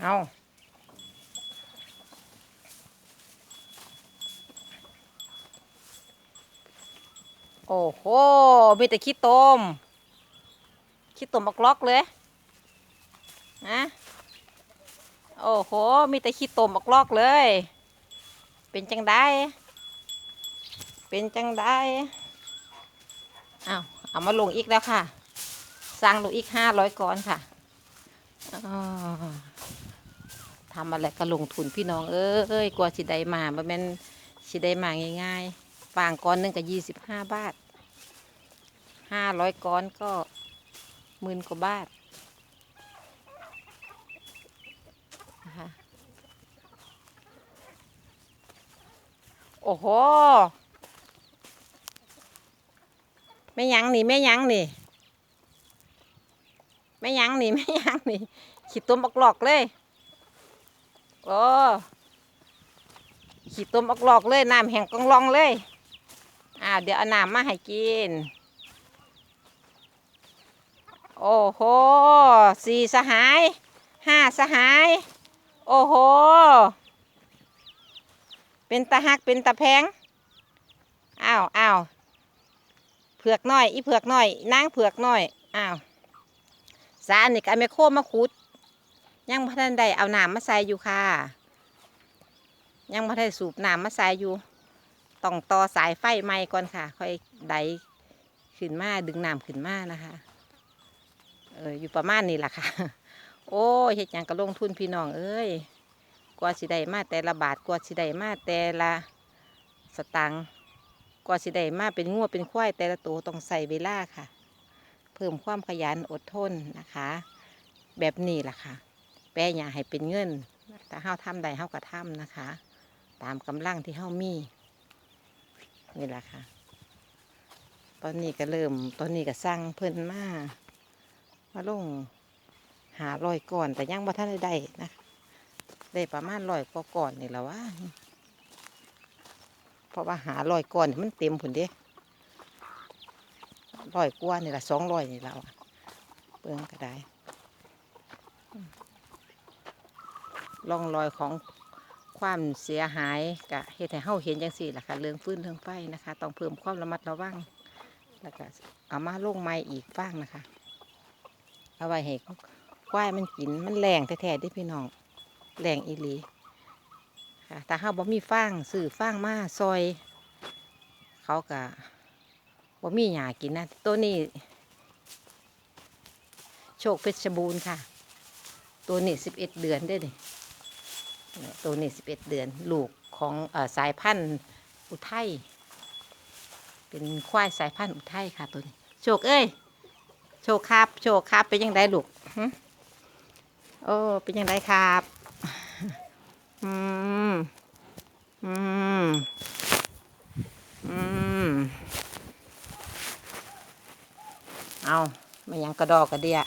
เอาโอ้โห มีแต่ขี้ตม ขี้ตมบักล็อกเลยนะโอ้โห มีแต่ขี้ตมบักล็อกเลย เป็นจังได้ เป็นจังได้เอาเอามาลงอีกแล้วค่ะ สร้างลงอีกห้าร้อยก้อนค่ะอ้าว ทำอะไรก็ลงทุนพี่น้องเอ้ยกว่าสิได้มาบ่แม่นสิได้มาง่ายๆฟางก้อนหนึงก็ยี่สิบห้าบาทห้าร้อยก้อนก็หมื่นกว่าบาทนะคะโอ้โหแม่ยังนี่แม่ยังนี่ไม่ยั้งนี่ไม่ยั้งนี่ขีดตัวบักหลอกเลย โอ้ขีดตัวบักหลอกเลยน้ำแห้งกองลองเลยอ่าวเดี๋ยวเอาน้ำมาให้กิน โอ้โหสี่สหายห้าสหาย โอ้โห เป็นตาหักเป็นตาแพงอ้าวอ้าวเผือกน้อย อีเผือกน้อยนางเผือกน้อยอ้าวสารนี่ก็เอาไมโครมาขุด ยังพันได้เอาน้ำมาใส่อยู่ค่ะ ยังพันได้สูบน้ำมาใส่อยู่ ต้องต่อสายไฟใหม่ก่อนค่ะ ค่อยไดขึ้นมาดึงน้ำขึ้นมานะคะ เอออยู่ประมาณนี้แหละค่ะ โอ้ยเฮ็ดยังก็ลงทุนพี่น้องเอ้ยกว่าสิได้มาแต่ละบาทกว่าสิได้มาแต่ละสตังกว่าสิได้มาเป็นงัวเป็นควายแต่ละตัวต้องใส่เวลาค่ะ เพิ่มความขยันอดทนนะคะ แบบนี้แหละค่ะ แปรอย่าให้เป็นเงินถ้าเฮาทำได้เฮาก็ทำนะคะ ตามกำลังที่เฮามีนี่แหละค่ะ ตอนนี้ก็เริ่ม ตอนนี้ก็สร้างเพิ่นมามาลงหาลอยก่อนแต่ยังบ่ทันได้ได้นะได้ประมาณลอยกว่าก่อนนี่แหละว่าเพราะว่าหาลอยก่อนมันเต็มผุนเด้ร้อยกว่านี่แหละสองร้อยนี่ละว่ะเปลืองก็ได้ ร่องรอยของความเสียหายกะเฮ็ดให้เฮาเห็นจังสี่ล่ะค่ะเรื่องฟื้นเรื่องไฟนะคะ ต้องเพิ่มความระมัดระวังแล้วก็เอามาลงไม้อีกฟางนะคะ เอาไว้ให้ควายมันกินมันแรงแท้ๆด้พี่น้องแรงอีหลีค่ะถ้าเฮาบ่มีฟางซื้อฟางมาซอย เขาก็ว่มีหยากินนะตัวนี้โชคเพชรบูรณ์ค่ะ ตัวนี้สิบเอ็ดเดือนได้เนี่ย ตัวนี้สิบเอ็ดเดือน ลูกของอสายพันธุ์อุทัยเป็นควายสายพันธุ์อุทัยค่ะตัวนี้ โชคเอ้ย โชคครับ โชคครับเป็นยังไงลูกโอ้เป็นยังไงครับ อืม อืม อืม เอามายังกระดอกกระเดีย